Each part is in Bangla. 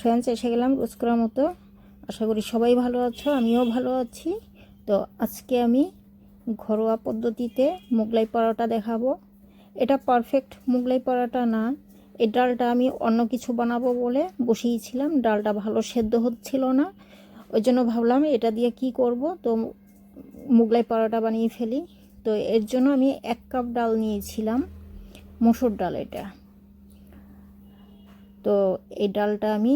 ফ্রেন্ডস এসে গেলাম রোজ করার মতো। আশা করি সবাই ভালো আছো, আমিও ভালো আছি। তো আজকে আমি ঘরোয়া পদ্ধতিতে মোগলাই পরোটা দেখাবো। এটা পারফেক্ট মোগলাই পরোটা না। এই ডালটা আমি অন্য কিছু বানাবো বলে বসিয়েছিলাম। ডালটা ভালো সেদ্ধ হচ্ছিল না। ওই জন্য ভাবলাম এটা দিয়ে কি করব? তো মোগলাই পরোটা বানিয়ে ফেলি। তো এর জন্য আমি এক কাপ ডাল নিয়েছিলাম। মসুর ডাল এটা। তো এই ডালটা আমি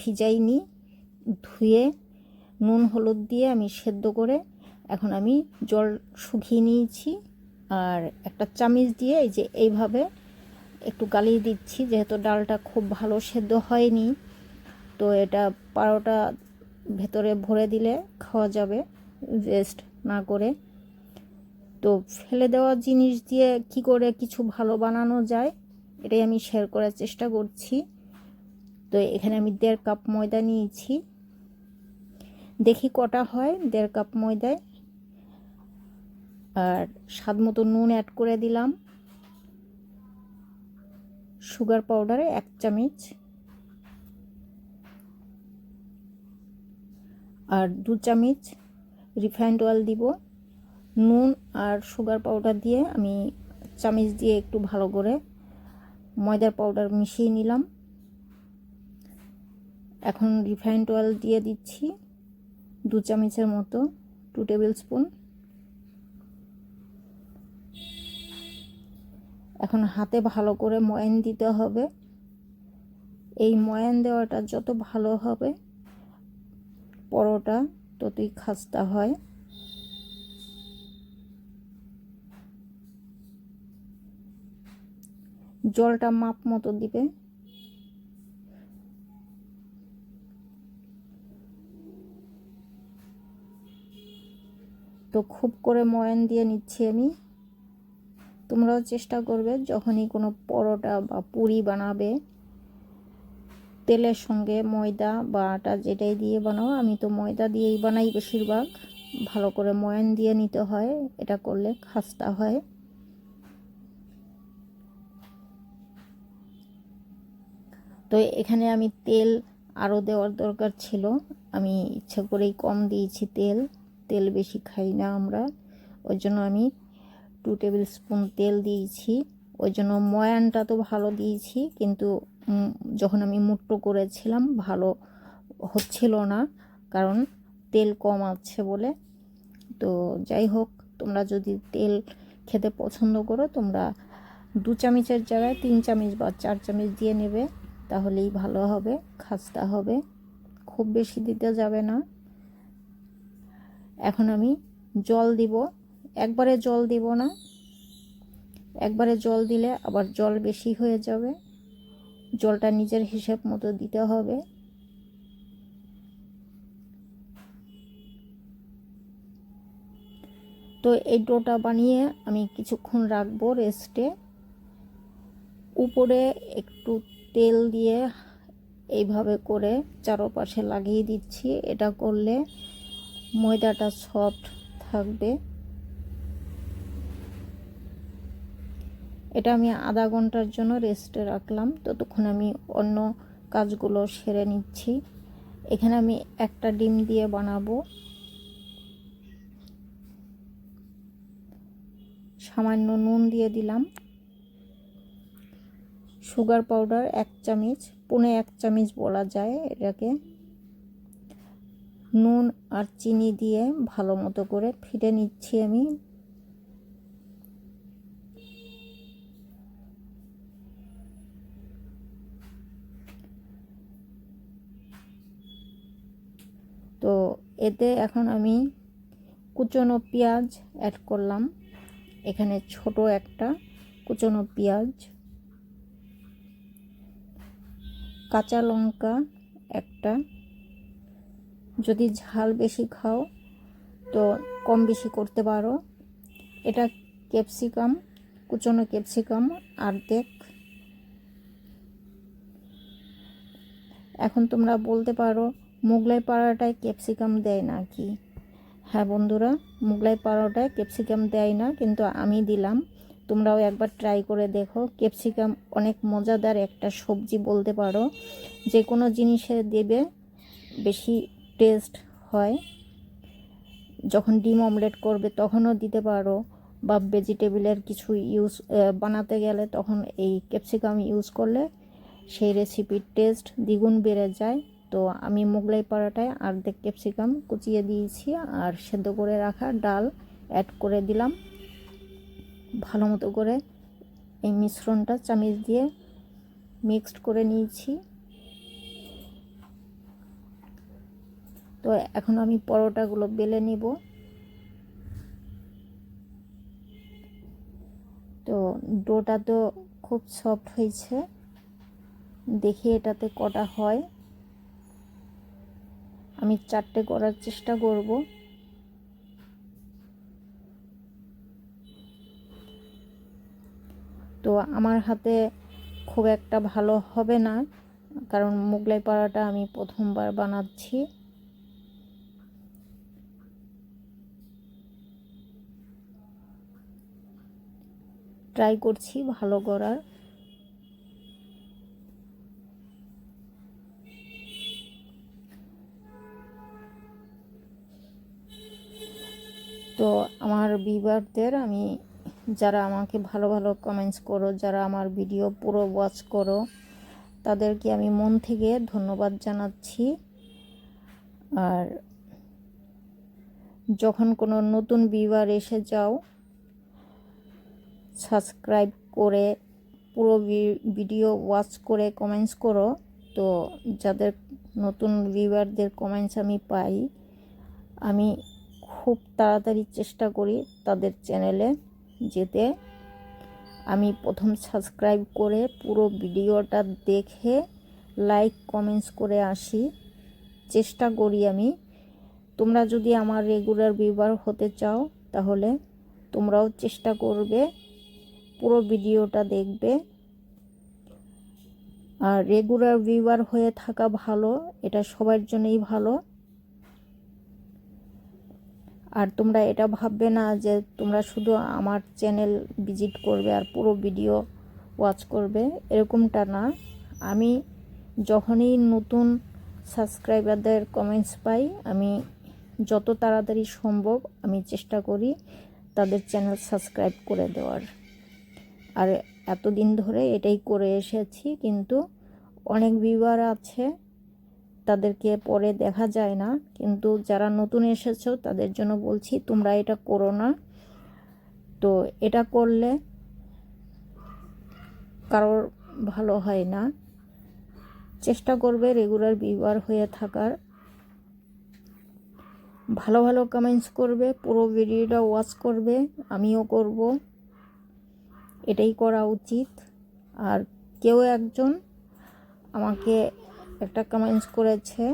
ভিজাইনি, ধুয়ে নুন হলুদ দিয়ে আমি সেদ্ধ করে এখন আমি জল শুকিয়ে নিয়েছি আর একটা চামিচ দিয়ে এই যে এইভাবে একটু গালিয়ে দিচ্ছি যেহেতু ডালটা খুব ভালো সেদ্ধ হয়নি, তো এটা পারোটা ভেতরে ভরে দিলে খাওয়া যাবে ওয়েস্ট না করে। তো ফেলে দেওয়া জিনিস দিয়ে কি করে কিছু ভালো বানানো যায় এটাই আমি শেয়ার করার চেষ্টা করছি। তো এখানে আমি দেড় কাপ ময়দা নিয়েছি। দেখি কটা হয় দেড় কাপ ময়দায়। আর স্বাদ মতো নুন অ্যাড করে দিলাম। সুগার পাউডারে এক চামচ। আর দু চামচ রিফাইন্ড অয়েল দিব। নুন আর সুগার পাউডার দিয়ে আমি চামচ দিয়ে একটু ভালো করে ময়দার পাউডার মিশিয়ে নিলাম। এখন রিফাইন্ড অয়েল দিয়ে দিচ্ছি দু চামচের মতো টু টেবিল স্পুন এখন হাতে ভালো করে ময়ান দিতে হবে। এই ময়ান দেওয়াটা যত ভালো হবে, পরোটা ততই খাস্তা হয়। জলটা মাপ মতো দিবে। তো খুব করে ময়ান দিয়ে নিচ্ছি আমি। তোমরাও চেষ্টা করবে যখনই কোনো পরোটা বা পুরি বানাবে, তেলের সঙ্গে ময়দা বা আটা যেটাই দিয়ে বানাও, আমি তো ময়দা দিয়েই বানাই বেশিরভাগ। ভালো করে ময়ান দিয়ে নিতে হয়, এটা করলে খাস্তা হয়। তো এখানে আমি তেল আরও দেওয়ার দরকার ছিল। আমি ইচ্ছা করেই কম দিয়েছি তেল। তেল বেশি খাই না আমরা। ওই জন্য আমি টু টেবিল স্পুন তেল দিয়েছি। ওই জন্য ময়ানটা তো ভালো দিয়েছি, কিন্তু যখন আমি মুট্টো করেছিলাম, ভালো হচ্ছিল না, কারণ তেল কম আছে বলে। তো যাই হোক, তোমরা যদি তেল খেতে পছন্দ করো, তোমরা দু চামচের জায়গায় তিন চামচ বা চার চামচ দিয়ে নেবে। তাহলেই ভালো হবে, খাস্তা হবে, খুব বেশি দিতে যাবে না। এখন আমি জল দিব, একবারে জল দিব না। একবারে জল দিলে আবার জল বেশি হয়ে যাবে। জলটা নিজের হিসেব মতো দিতে হবে। তো এই ডোটা বানিয়ে আমি কিছুক্ষণ রাখব রেস্টে। উপরে একটু তেল দিয়ে এইভাবে করে চারোপাশে লাগিয়ে দিচ্ছি। এটা করলে ময়দাটা সফট থাকবে। এটা আমি আধা ঘণ্টার জন্য রেস্টে রাখলাম। ততক্ষণ আমি অন্য কাজগুলো সেরে নিচ্ছি। এখানে আমি একটা ডিম দিয়ে বানাবো। সামান্য নুন দিয়ে দিলাম। সুগার পাউডার এক চামচ, পুনে এক চামচ বলা যায় এটাকে। নুন আর চিনি দিয়ে ভালো মতো করে ফিটে নিচ্ছি আমি। তো এতে এখন আমি কুচনো পেঁয়াজ অ্যাড করলাম। এখানে ছোট একটা কুচনো পেঁয়াজ কাঁচা লঙ্কা একটা। যদি ঝাল বেশি খাও, তো কম বেশি করতে পারো। এটা ক্যাপসিকাম, কুচনো ক্যাপসিকাম অর্ধেক এখন তোমরা বলতে পারো, মোগলাই পাড়াটায় ক্যাপসিকাম দেয় না কি হ্যাঁ বন্ধুরা, মোগলাই পাড়াটায় ক্যাপসিকাম দেয় না, কিন্তু আমি দিলাম। তোমরাও একবার ট্রাই করে দেখো। ক্যাপসিকাম অনেক মজাদার একটা সবজি বলতে পারো। যে কোনো জিনিসে দেবে বেশি টেস্ট হয়। যখন ডিম অমলেট করবে তখনও দিতে পারো বা ভেজিটেবলের কিছু ইউজ বানাতে গেলে তখন এই ক্যাপসিকাম ইউজ করলে সেই রেসিপির টেস্ট দ্বিগুণ বেড়ে যায়। তো আমি মোগলাই পরোটায় অর্ধেক ক্যাপসিকাম কুচিয়ে দিয়েছি আর সেদ্ধ করে রাখা ডাল অ্যাড করে দিলাম। ভালো মতো করে এই মিশ্রণটা চামিচ দিয়ে মিক্সড করে নিয়েছি। তো এখন আমি পরোটাগুলো বেলে নিব। তো ডোটা তো খুব সফট হয়েছে। দেখি এটাতে কটা হয়। আমি চারটে করার চেষ্টা করব। তো আমার হাতে খুব একটা ভালো হবে না, কারণ মোগলাই পাড়াটা আমি প্রথমবার বানাচ্ছি। ট্রাই করছি ভালো করার। তো আমার বিবারদের আমি যারা আমাকে ভালো ভালো কমেন্টস করো, যারা আমার ভিডিও পুরো ওয়াচ করো, তাদেরকে আমি মন থেকে ধন্যবাদ জানাচ্ছি। আর যখন কোনো নতুন বিবার এসে যাও সাবস্ক্রাইব করে পুরো ভিডিও ওয়াচ করে কমেন্টস করো, তো যাদের নতুন ভিউয়ারদের কমেন্টস আমি পাই, আমি খুব তাড়াতাড়ি চেষ্টা করি তাদের চ্যানেলে যেতে আমি প্রথম সাবস্ক্রাইব করে পুরো ভিডিওটা দেখে লাইক কমেন্টস করে আসি। চেষ্টা করি আমি। তোমরা যদি আমার রেগুলার ভিউয়ার হতে চাও, তাহলে তোমরাও চেষ্টা করবে পুরো ভিডিওটা দেখবে। আর রেগুলার ভিউয়ার হয়ে থাকা ভালো, এটা সবার জন্যই ভালো। আর তোমরা এটা ভাববে না যে তোমরা শুধু আমার চ্যানেল ভিজিট করবে আর পুরো ভিডিও ওয়াচ করবে, এরকমটা না। আমি যখনই নতুন সাবস্ক্রাইবারদের কমেন্টস পাই, আমি যত তাড়াতাড়ি সম্ভব আমি চেষ্টা করি তাদের চ্যানেল সাবস্ক্রাইব করে দেওয়ার। আর এতদিন ধরে এটাই করে এসেছি, কিন্তু অনেক ভিউয়ার আছে তাদেরকে পরে দেখা যায় না। কিন্তু যারা নতুন এসেছ, তাদের জন্য বলছি, তোমরা এটা করো না। তো এটা করলে কারোর ভালো হয় না। চেষ্টা করবে রেগুলার ভিউয়ার হয়ে থাকার। ভালো ভালো কমেন্টস করবে, পুরো ভিডিওটা ওয়াচ করবে, আমিও করব। এটাই করা উচিত। আর কেউ একজন আমাকে একটা কমেন্টস করেছে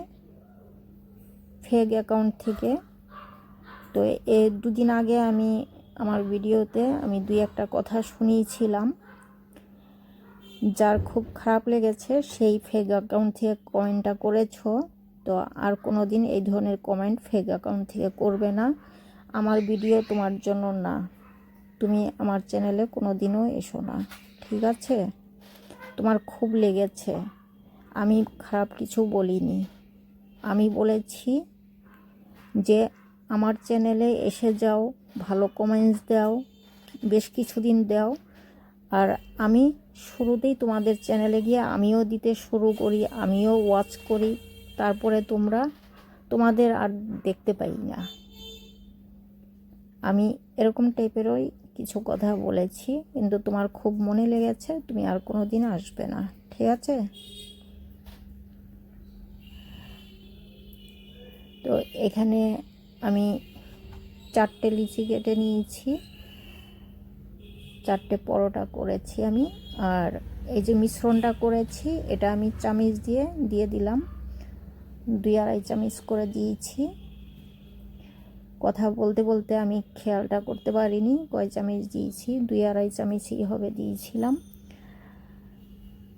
ফেক অ্যাকাউন্ট থেকে। তো এ দুদিন আগে আমি আমার ভিডিওতে আমি দুই একটা কথা শুনিয়েছিলাম। যার খুব খারাপ লেগেছে, সেই ফেক অ্যাকাউন্ট থেকে কমেন্টটা করেছ। তো আর কোনো দিন এই ধরনের কমেন্ট ফেক অ্যাকাউন্ট থেকে করবে না। আমার ভিডিও তোমার জন্য না। তুমি আমার চ্যানেলে কোনো দিনও এসো না। ঠিক আছে? তোমার খুব লেগেছে। আমি খারাপ কিছু বলিনি। আমি বলেছি যে, আমার চ্যানেলে এসে যাও, ভালো কমেন্টস দাও, বেশ কিছুদিন দাও। আর আমি শুরুতেই তোমাদের চ্যানেলে গিয়ে আমিও দিতে শুরু করি, আমিও ওয়াচ করি, তারপরে তোমরা তোমাদের আর দেখতে পাই না। আমি এরকম টাইপেরই কিছু কথা বলেছি, কিন্তু তোমার খুব মনে লেগেছে, তুমি আর কোনো দিন আসবে না। ঠিক আছে? তো এখানে আমি চারটে লিচি কেটে নিয়েছি। চারটে পরোটা করেছি আমি। আর এই যে মিশ্রণটা করেছি, এটা আমি চামিচ দিয়ে দিয়ে দিলাম। দুই আড়াই চামিচ করে দিয়েছি। কথা বলতে বলতে আমি খেয়ালটা করতে পারিনি, কয় চামিচ দিয়েছি, দুই আড়াই চামিচই হবে দিয়েছিলাম।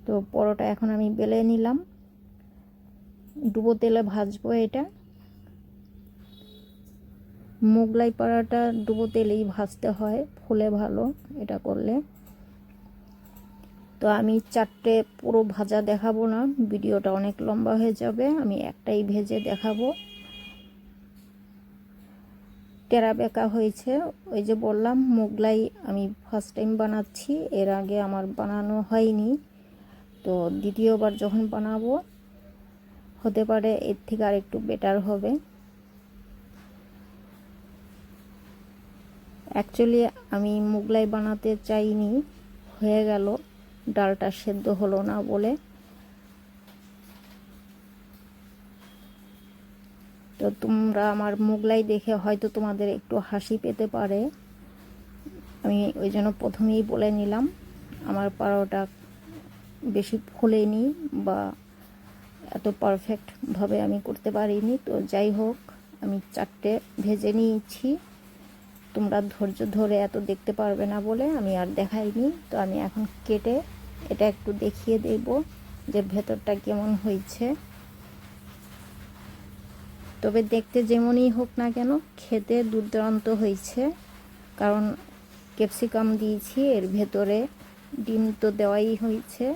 তো পরোটা এখন আমি বেলে নিলাম। ডুবো তেলে ভাজবো এটা। মোগলাই পাড়াটা ডুবো তেলেই ভাজতে হয়, ফুলে ভালো এটা করলে। তো আমি চারটে পুরো ভাজা দেখাবো না, ভিডিওটা অনেক লম্বা হয়ে যাবে, আমি একটাই ভেজে দেখাবো। টেরা বেঁকা হয়েছে, ওই যে বললাম, মোগলাই আমি ফার্স্ট টাইম বানাচ্ছি, এর আগে আমার বানানো হয়নি। তো দ্বিতীয়বার যখন বানাবো, হতে পারে এর থেকে আর একটু বেটার হবে। অ্যাকচুয়ালি আমি মোগলাই বানাতে চাইনি। হয়ে গেল। ডালটা সেদ্ধ হলো না বলে। তো তোমরা আমার মোগলাই দেখে হয়তো তোমাদের একটু হাসি পেতে পারে। আমি ওই জন্য প্রথমেই বলে নিলাম, আমার পারোটা বেশি ফোলেনি বা এত পারফেক্টভাবে আমি করতে পারিনি। তো যাই হোক, আমি চারটে ভেজে নিয়েছি। তোমরা ধৈর্য ধরে এত দেখতে পারবে না বলে আমি আর দেখাইনি। তো আমি এখন কেটে এটা একটু দেখিয়ে দেব যে ভেতরটা কেমন হয়েছে। তবে দেখতে যেমনই হোক না কেন, খেতে দুর্দান্ত হয়েছে। কারণ ক্যাপসিকাম দিয়েছি, এর ভেতরে ডিম তো দেওয়াই হয়েছে।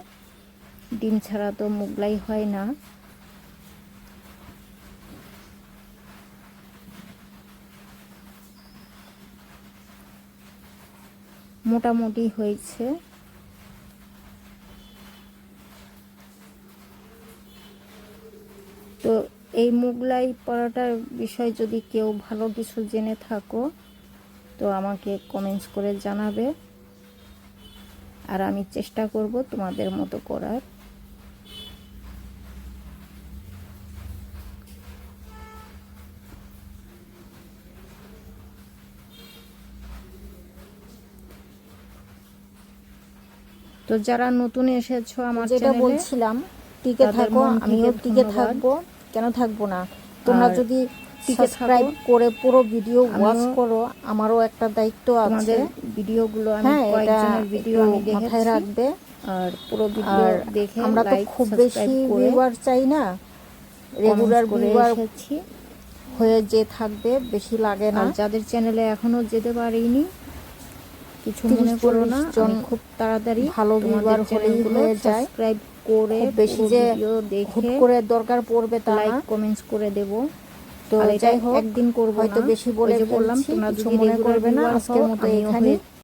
ডিম ছাড়া তো মোগলাই হয় না। মোটামুটি হয়েছে। তো এই মুগলাই পরোটার বিষয় যদি কেউ ভালো কিছু জেনে থাকো, তো আমাকে কমেন্টস করে জানাবে। আর আমি চেষ্টা করব তোমাদের মতো করার। তো যারা নতুন এসেছ আমার যেটা বলছিলাম টিকে থাকো আমিও টিকে থাকব কেন থাকব না? তোমরা যদি সাবস্ক্রাইব করে পুরো ভিডিও ওয়াচ করো আমারও একটা দায়িত্ব আছে। ভিডিওগুলো আমি হ্যাঁ কয়েকজনের ভিডিও আমি মাথায় রাখবে। আর পুরো ভিডিও দেখে আমরা তো খুব বেশি ভিউয়ার চাই না। রেগুলার ভিউয়ার হয়ে যে থাকবে বেশি লাগে না। যাদের চ্যানেলে এখনও যেতে পারিনি কিছু মনে করো না আমি খুব তাড়াতাড়ি ভালো ভিউয়ার যায়। সাবস্ক্রাইব করে বেশি যে হুট করে দরকার পড়বে তা লাইক কমেন্টস করে দেব। তো যাই হোক একদিন করব হয়তো বেশি বলে বললাম তোমরা কিছু মনে করবে না আজকের মতো এখানে